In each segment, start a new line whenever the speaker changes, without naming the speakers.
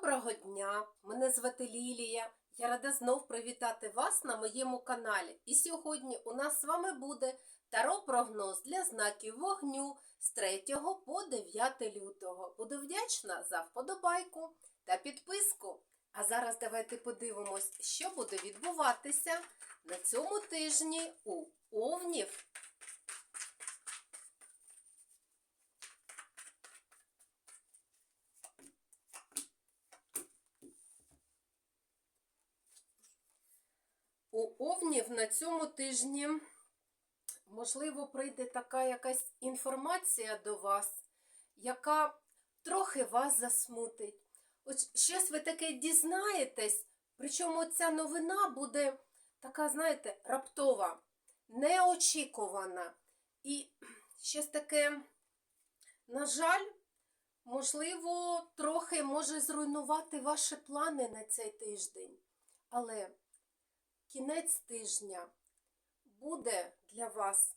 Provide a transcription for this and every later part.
Доброго дня! Мене звати Лілія. Я рада знов привітати вас на моєму каналі. І сьогодні у нас з вами буде таро-прогноз для знаків вогню з 3 по 9 лютого. Буду вдячна за вподобайку та підписку. А зараз давайте подивимось, що буде відбуватися на цьому тижні у Овнів. У Овнів на цьому тижні, можливо, прийде така якась інформація до вас, яка трохи вас засмутить. От щось ви таке дізнаєтесь, причому ця новина буде така, знаєте, раптова, неочікувана. І щось таке, на жаль, можливо, трохи може зруйнувати ваші плани на цей тиждень. Але кінець тижня буде для вас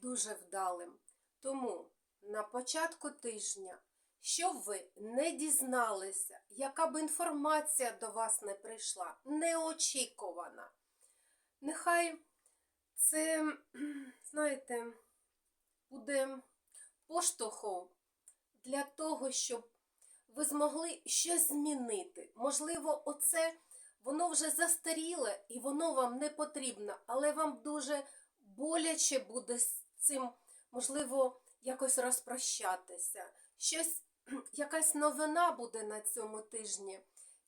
дуже вдалим. Тому на початку тижня, щоб ви не дізналися, яка б інформація до вас не прийшла, неочікувана. Нехай це, знаєте, буде поштовхом для того, щоб ви змогли щось змінити. Можливо, оце воно вже застаріле і воно вам не потрібно, але вам дуже боляче буде з цим, можливо, якось розпрощатися. Щось, якась новина буде на цьому тижні,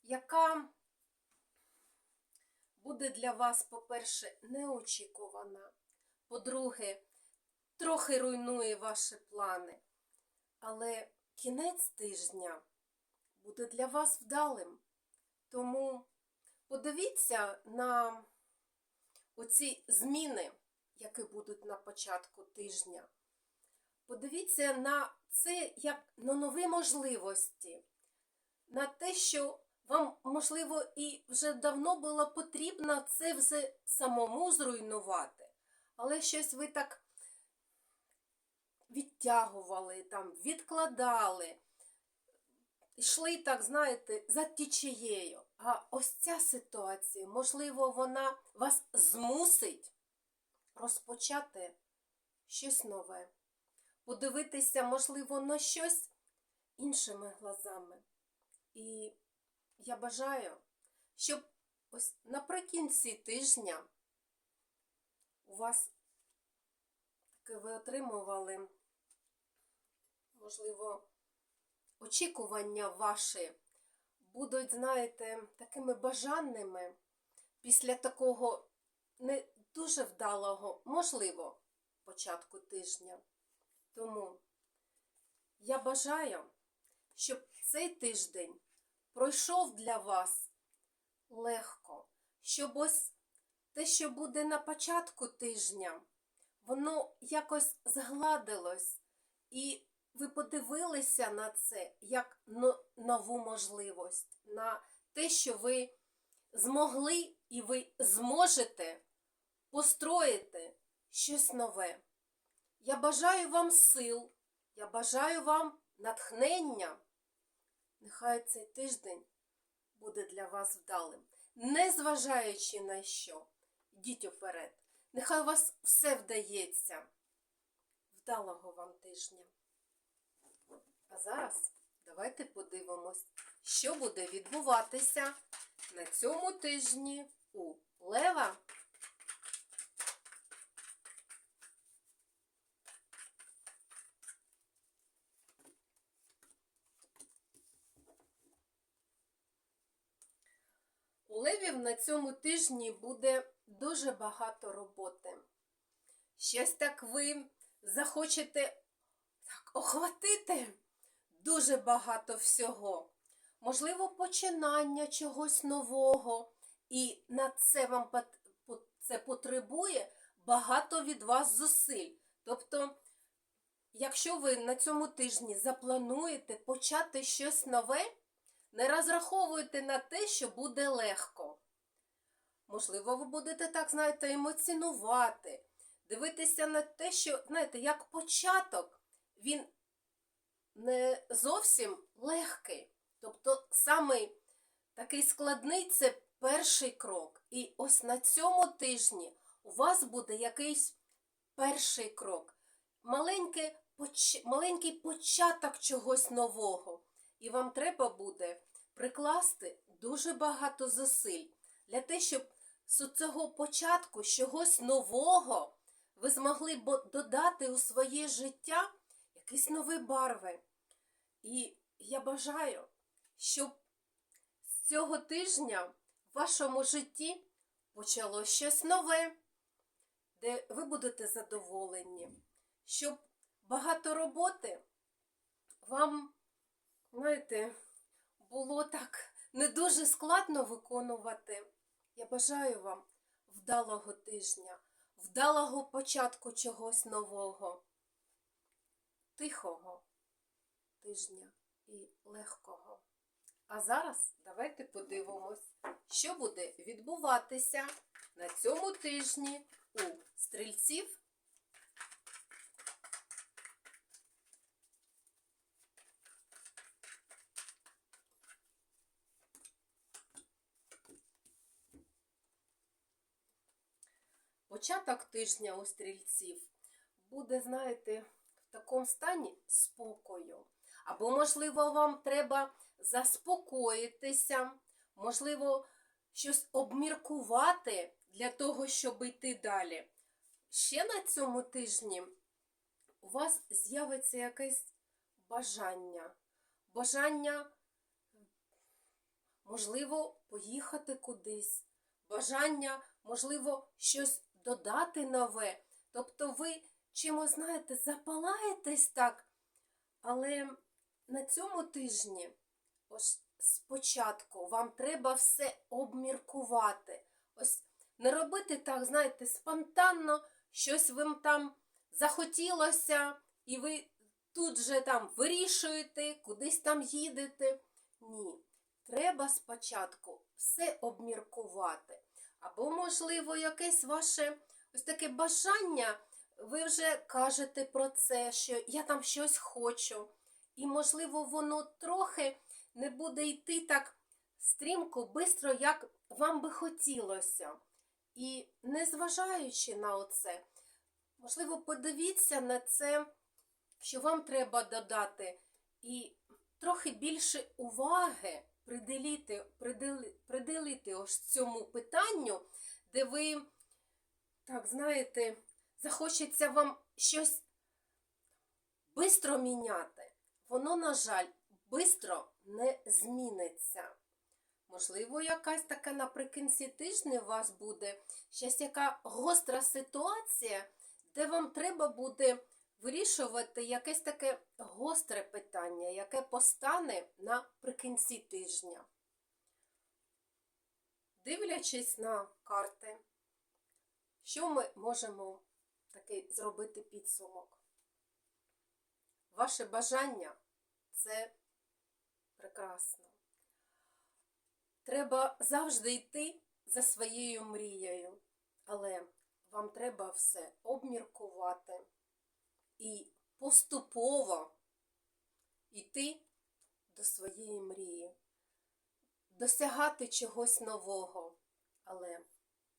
яка буде для вас, по-перше, неочікувана. По-друге, трохи руйнує ваші плани. Але кінець тижня буде для вас вдалим. Тому подивіться на оці зміни, які будуть на початку тижня. Подивіться на це як на нові можливості, на те, що вам, можливо, і вже давно було потрібно це все самому зруйнувати. Але щось ви так відтягували, там, відкладали йшли, так знаєте, за тічією. А ось ця ситуація, можливо, вона вас змусить розпочати щось нове, подивитися, можливо, на щось іншими глазами. І я бажаю, щоб ось наприкінці тижня у вас таки ви отримували, можливо, очікування ваші будуть, знаєте, такими бажанними після такого не дуже вдалого, можливо, початку тижня. Тому я бажаю, щоб цей тиждень пройшов для вас легко, щоб ось те, що буде на початку тижня, воно якось згладилось і ви подивилися на це як нову можливість, на те, що ви змогли і ви зможете построїти щось нове. Я бажаю вам сил, я бажаю вам натхнення. Нехай цей тиждень буде для вас вдалим. Незважаючи на що, йдіть уперед. Нехай у вас все вдається. Вдалого вам тижня. А зараз давайте подивимось, що буде відбуватися на цьому тижні у Лева. У Левів на цьому тижні буде дуже багато роботи. Щось так ви захочете так охватити дуже багато всього. Можливо, починання чогось нового, і на це вам це потребує багато від вас зусиль. Тобто, якщо ви на цьому тижні заплануєте почати щось нове, не розраховуйте на те, що буде легко. Можливо, ви будете так, знаєте, емоціонувати, дивитися на те, що, знаєте, як початок, він не зовсім легкий. Тобто самий такий складний це перший крок. І ось на цьому тижні у вас буде якийсь перший крок. Маленький, поч... маленький початок чогось нового. І вам треба буде прикласти дуже багато зусиль для того, щоб з цього початку чогось нового ви змогли б додати у своє життя якісь нові барви. І я бажаю, щоб з цього тижня в вашому житті почало щось нове, де ви будете задоволені, щоб багато роботи вам, знаєте, було так не дуже складно виконувати. Я бажаю вам вдалого тижня, вдалого початку чогось нового, тихого тижня і легкого. А зараз давайте подивимось, що буде відбуватися на цьому тижні у стрільців. Початок тижня у стрільців буде, знаєте, в такому стані спокою. Або, можливо, вам треба заспокоїтися, можливо, щось обміркувати для того, щоб йти далі. Ще на цьому тижні у вас з'явиться якесь бажання. Бажання, можливо, поїхати кудись. Бажання, можливо, щось додати нове. Тобто ви чимось, знаєте, запалаєтесь так, але на цьому тижні, ось спочатку, вам треба все обміркувати. Ось не робити так, знаєте, спонтанно, щось вам там захотілося, і ви тут же там вирішуєте, кудись там їдете. Ні. Треба спочатку все обміркувати. Або, можливо, якесь ваше ось таке бажання, ви вже кажете про це, що я там щось хочу. І, можливо, воно трохи не буде йти так стрімко, бистро, як вам би хотілося. І незважаючи на оце, можливо, подивіться на це, що вам треба додати, і трохи більше уваги приділити, приділи, приділити ось цьому питанню, де ви, так, знаєте, захочеться вам щось бистро міняти. Воно, на жаль, бистро не зміниться. Можливо, якась така наприкінці тижня у вас буде щось яка гостра ситуація, де вам треба буде вирішувати якесь таке гостре питання, яке постане наприкінці тижня. Дивлячись на карти, що ми можемо такий зробити підсумок? Ваше бажання це прекрасно. Треба завжди йти за своєю мрією, але вам треба все обміркувати і поступово йти до своєї мрії, досягати чогось нового, але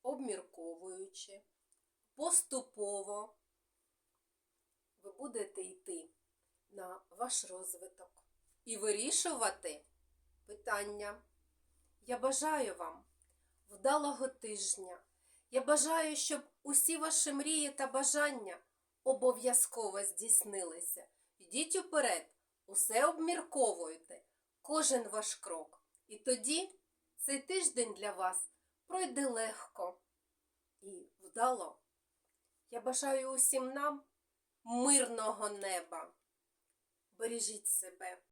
обмірковуючи, поступово ви будете йти на ваш розвиток і вирішувати питання. Я бажаю вам вдалого тижня. Я бажаю, щоб усі ваші мрії та бажання обов'язково здійснилися. Йдіть уперед, усе обмірковуйте, кожен ваш крок. І тоді цей тиждень для вас пройде легко і вдало. Я бажаю усім нам мирного неба. Бережіть себе.